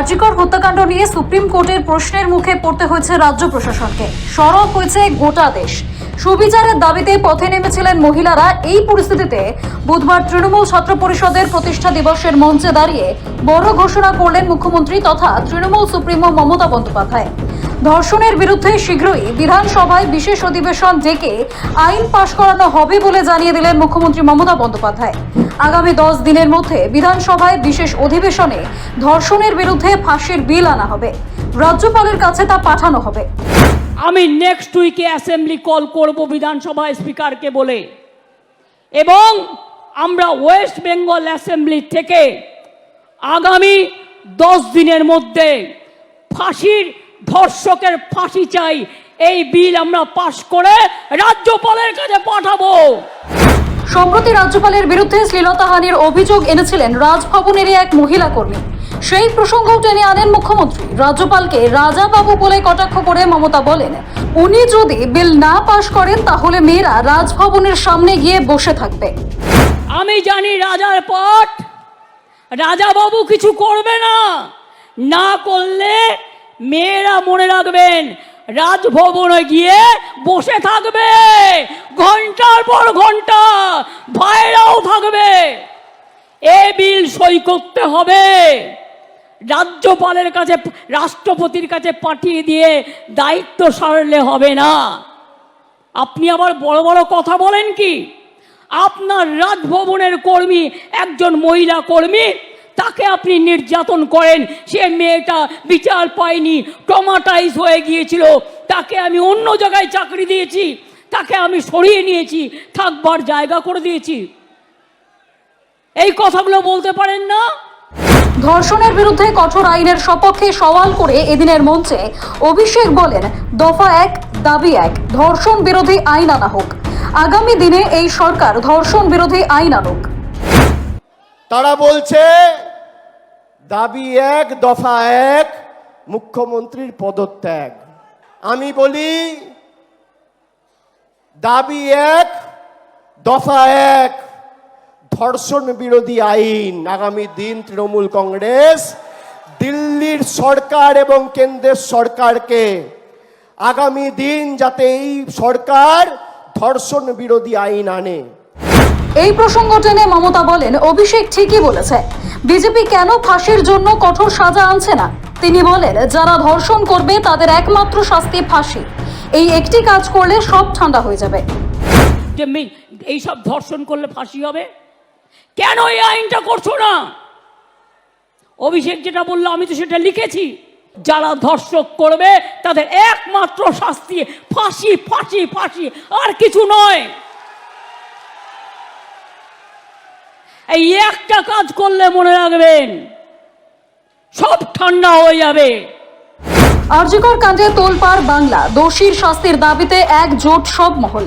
আরজিকর হত্যাকাণ্ড নিয়ে সুপ্রিম কোর্টের প্রশ্নের মুখে পড়তে হয়েছে রাজ্য প্রশাসনকে। সরব হয়েছে গোটা দেশ। সুবিচারের দাবিতে পথে নেমেছিলেন মহিলারা। এই পরিস্থিতিতে বুধবার তৃণমূল ছাত্র পরিষদের প্রতিষ্ঠা দিবসের মঞ্চে দাঁড়িয়ে বড় ঘোষণা করলেন মুখ্যমন্ত্রী তথা তৃণমূল সুপ্রিমো মমতা বন্দ্যোপাধ্যায়। ধর্ষণের বিরুদ্ধে শীঘ্রই বিধানসভায় বিশেষ অধিবেশন ডেকে আইন পাশ করানো হবে বলে জানিয়ে দিলেন মুখ্যমন্ত্রী মমতা বন্দ্যোপাধ্যায়। আগামী দশ দিনের মধ্যে বিধানসভায় বিশেষ অধিবেশনে ধর্ষণের বিরুদ্ধে ফাঁসির বিল আনা হবে। রাজ্যপালের কাছে তা পাঠানো হবে। আমি নেক্সট উইকে অ্যাসেম্বলি কল করব বিধানসভা স্পিকারকে বলে। এবং আমরা ওয়েস্ট বেঙ্গল অ্যাসেম্বলি থেকে আগামী দশ দিনের মধ্যে ফাঁসির ধর্ষকের ফাঁসি চাই, এই বিল আমরা পাশ করে রাজ্যপালের কাছে পাঠাবো। সম্প্রতি রাজ্যপালের বিরুদ্ধে শ্লীলতাহানির অভিযোগ এনেছিলেন রাজভবনেরই এক মহিলা কর্মী। সেই প্রসঙ্গও টেনে আনেন মুখ্যমন্ত্রী। রাজ্যপালকে রাজাবাবু বলে কটাক্ষ করে মমতা বলেন, উনি যদি বিল না পাশ করেন, তাহলে মেয়েরা রাজভবনের সামনে গিয়ে বসে থাকবে। আমি জানি রাজার পট রাজা বাবু কিছু করবে না। না করলে মেয়েরা মনে রাখবেন, রাজভবনে গিয়ে বসে থাকবে। ঘণ্টার পর ঘণ্টা। এ বিল সই করতে হবে। রাজ্যপালের কাছে, রাষ্ট্রপতির কাছে পাঠিয়ে দিয়ে দায়িত্ব সারলে হবে না। আপনি আবার বড় বড় কথা বলেন কি? আপনার রাজভবনের কর্মী, একজন মহিলা কর্মী, তাকে আপনি নির্যাতন করেন। সে মেয়েটা বিচার পায়নি টমাটাইজ হয়ে গিয়েছিল। তাকে আমি অন্য জায়গায় চাকরি দিয়েছি, তাকে আমি সরিয়ে নিয়েছি, থাকবার জায়গা করে দিয়েছি। এই কথাগুলো বলতে পারেন না? ধর্ষণের বিরুদ্ধে কঠোর আইনের সপক্ষে সওয়াল করে এদিনের মঞ্চে অভিষেক বলেন দফা এক দাবি এক ধর্ষণ বিরোধী আইন আনা হোক। আগামী দিনে এই সরকার ধর্ষণ বিরোধী আইন আনুক। তারা বলছে দাবি এক দফা এক মুখ্যমন্ত্রীর পদত্যাগ। আমি বলি দাবি এক দফা এক ধর্ষণ বিরোধী আইন। আগামী দিন তৃণমূল কংগ্রেস দিল্লির সরকার এবং কেন্দ্রের সরকারকে আগামী দিন যাতে এই সরকার ধর্ষণ বিরোধী আইন আনে। এই প্রসঙ্গ টেনে মমতা বলেন অভিষেক ঠিকই বলেছে। বিজেপি কেন ফাঁসির জন্য কঠোর সাজা আনছে না? তিনি বলেন যারা ধর্ষণ করবে তাদের একমাত্র শাস্তি ফাঁসি। এই একটি কাজ করলে সব ঠান্ডা হয়ে যাবে। যে মি- এইসব ধর্ষণ করলে ফাঁসি হবে? কেন এই আইনটা করছ না? অভিষেক যেটা বলল, আমি তো সেটা লিখেছি। যারা ধর্ষক করবে, তাদের একমাত্র শাস্তি ফাঁসি ফাঁসি ফাঁসি, আর কিছু নয়। এই একটা কাজ করলে মনে রাখবেন, সব ঠান্ডা হয়ে যাবে। আরজিকর কাণ্ডে তোলপাড় বাংলা। দোষীর শাস্তির দাবিতে এক জোট সব মহল।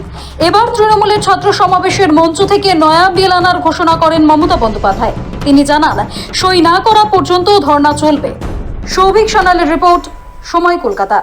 এবার তৃণমূলের ছাত্র সমাবেশের মঞ্চ থেকে নয়া বিল আনার ঘোষণা করেন মমতা বন্দ্যোপাধ্যায়। তিনি জানান, সই না করা পর্যন্ত ধর্ণা চলবে। সৌভিক সানালের রিপোর্ট, সময় কলকাতা।